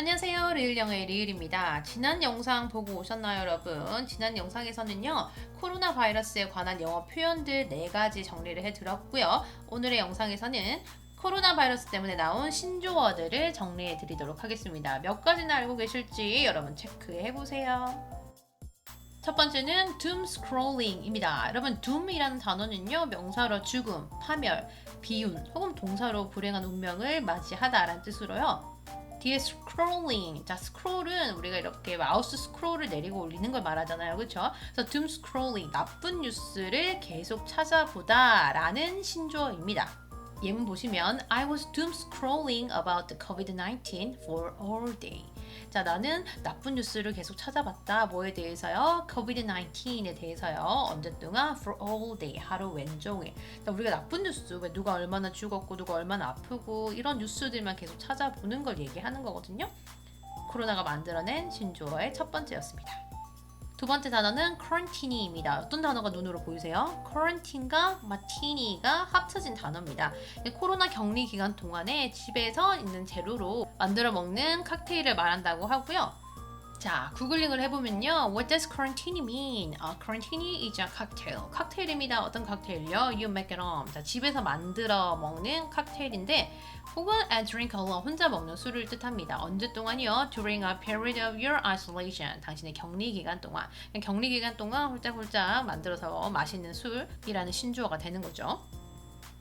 안녕하세요. 리을영의 리을입니다. 지난 영상 보고 오셨나요, 여러분? 지난 영상에서는요, 코로나 바이러스에 관한 영어 표현들 4가지 정리를 해드렸고요. 오늘의 영상에서는 코로나 바이러스 때문에 나온 신조어들을 정리해 드리도록 하겠습니다. 몇 가지나 알고 계실지 여러분 체크해 보세요. 첫 번째는 doom scrolling입니다. 여러분, doom이라는 단어는요, 명사로 죽음, 파멸, 비운, 혹은 동사로 불행한 운명을 맞이하다라는 뜻으로요. 뒤에 scrolling. 자, scroll은 우리가 이렇게 마우스 스크롤을 내리고 올리는 걸 말하잖아요. 그렇죠? 그래서 doom scrolling, 나쁜 뉴스를 계속 찾아보다라는 신조어입니다. 예문 보시면 I was doom scrolling about the COVID-19 for all day. 자, 나는 나쁜 뉴스를 계속 찾아봤다. 뭐에 대해서요? COVID-19에 대해서요. 언제 동안? For all day. 하루 왼종일. 자, 우리가 나쁜 뉴스, 왜 누가 얼마나 죽었고, 누가 얼마나 아프고, 이런 뉴스들만 계속 찾아보는 걸 얘기하는 거거든요. 코로나가 만들어낸 신조어의 첫 번째였습니다. 두 번째 단어는 quarantine입니다. 어떤 단어가 눈으로 보이세요? quarantine과 martini가 합쳐진 단어입니다. 코로나 격리 기간 동안에 집에서 있는 재료로 만들어 먹는 칵테일을 말한다고 하고요. 자, 구글링을 해보면요. What does quarantine mean? 아, quarantine a cocktail. 칵테일입니다. 어떤 칵테일요? You make it home. 자, 집에서 만들어 먹는 칵테일인데 혹은 a drink alone. 혼자 먹는 술을 뜻합니다. 언제 동안이요? During a period of your isolation. 당신의 격리 기간 동안. 격리 기간 동안 홀짝홀짝 만들어서 마시는 술이라는 신조어가 되는 거죠.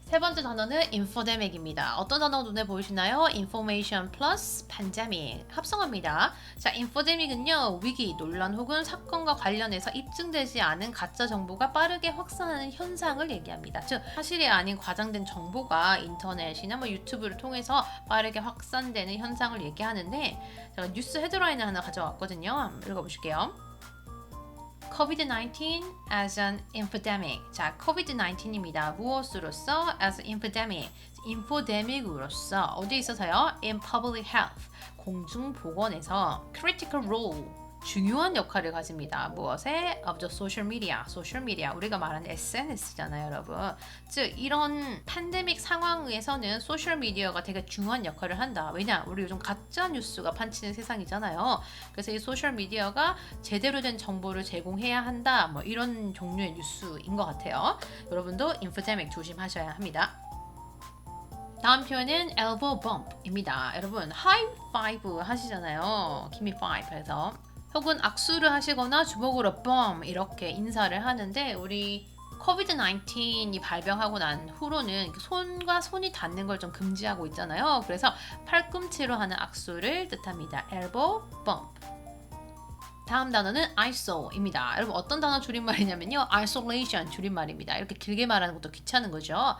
세 번째 단어는 infodemic입니다. 어떤 단어 눈에 보이시나요? information plus pandemic 합성어입니다. 자, infodemic은요 위기, 논란 혹은 사건과 관련해서 입증되지 않은 가짜 정보가 빠르게 확산하는 현상을 얘기합니다. 즉 사실이 아닌 과장된 정보가 인터넷이나 뭐 유튜브를 통해서 빠르게 확산되는 현상을 얘기하는데 제가 뉴스 헤드라인을 하나 가져왔거든요. 한번 읽어보실게요. COVID-19 as an epidemic. 자, COVID-19입니다. 무엇으로서 as an epidemic. 인포데믹으로서 어디 있어서요? In public health. 공중보건에서 critical role. 중요한 역할을 가집니다. 무엇에? Of the social media. 소셜 미디어. 우리가 말하는 SNS잖아요, 여러분. 즉 이런 팬데믹 상황에서는 소셜 미디어가 되게 중요한 역할을 한다. 왜냐? 우리 요즘 가짜 뉴스가 판치는 세상이잖아요. 그래서 이 소셜 미디어가 제대로 된 정보를 제공해야 한다. 뭐 이런 종류의 뉴스인 것 같아요. 여러분도 인포데믹 조심하셔야 합니다. 다음 표현은 elbow bump입니다. 여러분 하이 파이브 하시잖아요. 기미 파이브에서 혹은 악수를 하시거나 주먹으로 뻥 이렇게 인사를 하는데 우리 코비드 19이 발병하고 난 후로는 손과 손이 닿는 걸 좀 금지하고 있잖아요. 그래서 팔꿈치로 하는 악수를 뜻합니다. elbow bump. 다음 단어는 iso입니다. 여러분 어떤 단어 줄임말이냐면요. isolation 줄임말입니다. 이렇게 길게 말하는 것도 귀찮은 거죠.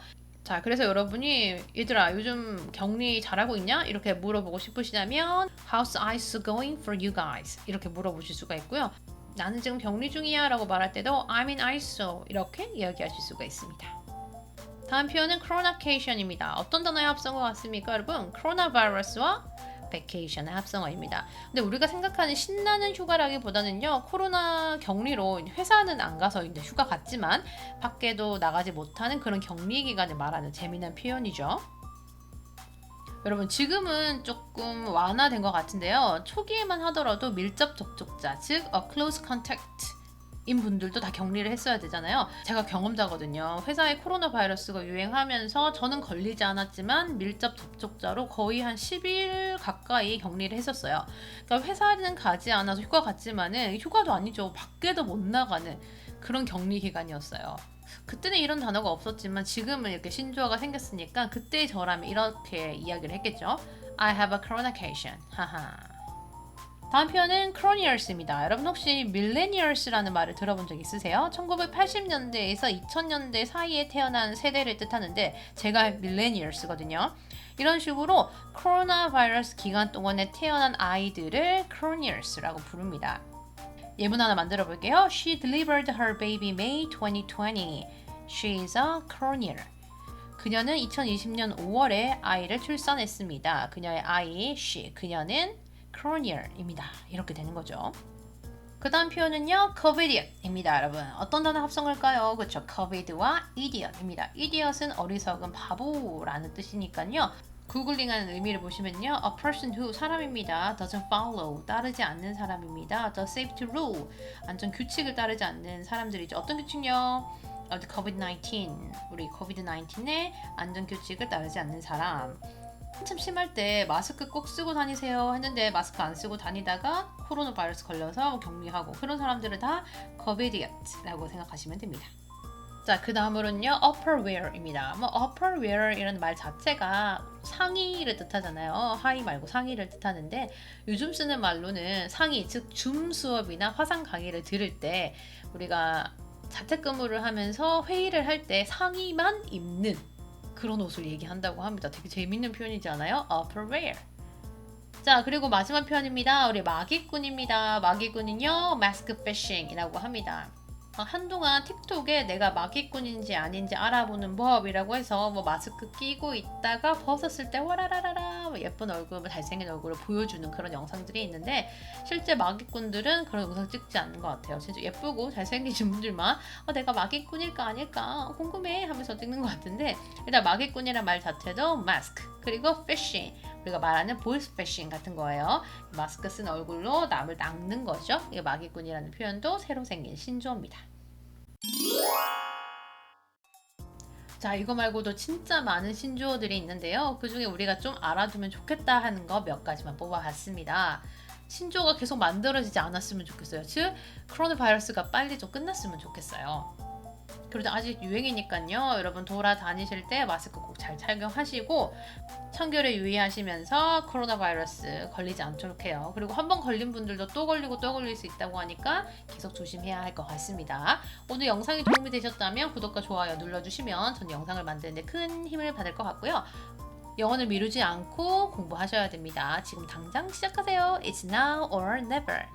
자, 그래서 여러분이 얘들아 요즘 격리 잘하고 있냐? 이렇게 물어보고 싶으시다면 How's ICE going for you guys? 이렇게 물어보실 수가 있고요. 나는 지금 격리 중이야 라고 말할 때도 I'm in ISO 이렇게 이야기하실 수가 있습니다. 다음 표현은 코로나케이션입니다. 어떤 단어의 합성어 같습니까, 여러분? 코로나 바이러스와 베케이션의 합성어입니다. 근데 우리가 생각하는 신나는 휴가라기보다는요, 코로나 격리로 회사는 안 가서 이제 휴가 갔지만 밖에도 나가지 못하는 그런 격리 기간을 말하는 재미난 표현이죠. 여러분 지금은 조금 완화된 것 같은데요. 초기에만 하더라도 밀접 접촉자, 즉 a close contact 인 분들도 다 격리를 했어야 되잖아요. 제가 경험자거든요. 회사에 코로나 바이러스가 유행하면서 저는 걸리지 않았지만 밀접 접촉자로 거의 한 10일 가까이 격리를 했었어요. 그러니까 회사는 가지 않아서 휴가 갔지만은 휴가도 아니죠. 밖에도 못 나가는 그런 격리 기간이었어요. 그때는 이런 단어가 없었지만 지금은 이렇게 신조어가 생겼으니까 그때 저라면 이렇게 이야기를 했겠죠. I have a coronation. 하하. 다음 표현은 cronials입니다. 여러분 혹시 millennials라는 말을 들어본 적 있으세요? 1980년대에서 2000년대 사이에 태어난 세대를 뜻하는데 제가 millennials거든요. 이런 식으로 코로나 바이러스 기간 동안에 태어난 아이들을 cronials라고 부릅니다. 예문 하나 만들어 볼게요. She delivered her baby May 2020. She is a cronial. 그녀는 2020년 5월에 아이를 출산했습니다. 그녀의 아이 she. 그녀는 cronial입니다. 이렇게 되는 거죠. 그 다음 표현은요, covid입니다, 여러분. 어떤 단어 합성을까요? 그렇죠. covid와 idiot입니다. idiot은 어리석은 바보라는 뜻이니까요. 구글링하는 의미를 보시면요. A person who 사람입니다. doesn't follow 따르지 않는 사람입니다. The safety rule 안전 규칙을 따르지 않는 사람들이죠. 어떤 규칙요? 어, the COVID-19 우리 COVID-19의 안전 규칙을 따르지 않는 사람. 한참 심할 때 마스크 꼭 쓰고 다니세요 했는데 마스크 안 쓰고 다니다가 코로나 바이러스 걸려서 격리하고 그런 사람들은 다 COVID이라고 생각하시면 됩니다. 자, 그 다음으로는요, upperwear입니다. 뭐, upperwear이라는 말 자체가 상의를 뜻하잖아요. 하의 말고 상의를 뜻하는데, 요즘 쓰는 말로는 상의, 즉, 줌 수업이나 화상 강의를 들을 때, 우리가 자택근무를 하면서 회의를 할 때 상의만 입는 그런 옷을 얘기한다고 합니다. 되게 재밌는 표현이지 않아요? upperwear. 자, 그리고 마지막 표현입니다. 우리 마기꾼입니다. 마기꾼은요, mask fishing이라고 합니다. 어, 한동안 틱톡에 내가 마기꾼인지 아닌지 알아보는 법이라고 해서 뭐 마스크 끼고 있다가 벗었을 때 와라라라라 뭐 예쁜 얼굴, 뭐 잘생긴 얼굴을 보여주는 그런 영상들이 있는데 실제 마기꾼들은 그런 영상 찍지 않는 것 같아요. 진짜 예쁘고 잘생기신 분들만 어, 내가 마기꾼일까 아닐까 궁금해 하면서 찍는 것 같은데 일단 마기꾼이란 말 자체도 마스크 그리고 fishing 우리가 말하는 보이스 패싱 같은 거예요. 마스크 쓴 얼굴로 남을 낚는 거죠. 이 마기꾼이라는 표현도 새로 생긴 신조어입니다. 자, 이거 말고도 진짜 많은 신조어들이 있는데요. 그 중에 우리가 좀 알아두면 좋겠다 하는 거 몇 가지만 뽑아봤습니다. 신조어가 계속 만들어지지 않았으면 좋겠어요. 즉, 코로나 바이러스가 빨리 좀 끝났으면 좋겠어요. 그래도 아직 유행이니까요. 여러분 돌아다니실 때 마스크 꼭 잘 착용하시고 청결에 유의하시면서 코로나 바이러스 걸리지 않도록 해요. 그리고 한 번 걸린 분들도 또 걸리고 또 걸릴 수 있다고 하니까 계속 조심해야 할 것 같습니다. 오늘 영상이 도움이 되셨다면 구독과 좋아요 눌러주시면 저는 영상을 만드는데 큰 힘을 받을 것 같고요. 영어를 미루지 않고 공부하셔야 됩니다. 지금 당장 시작하세요. It's now or never.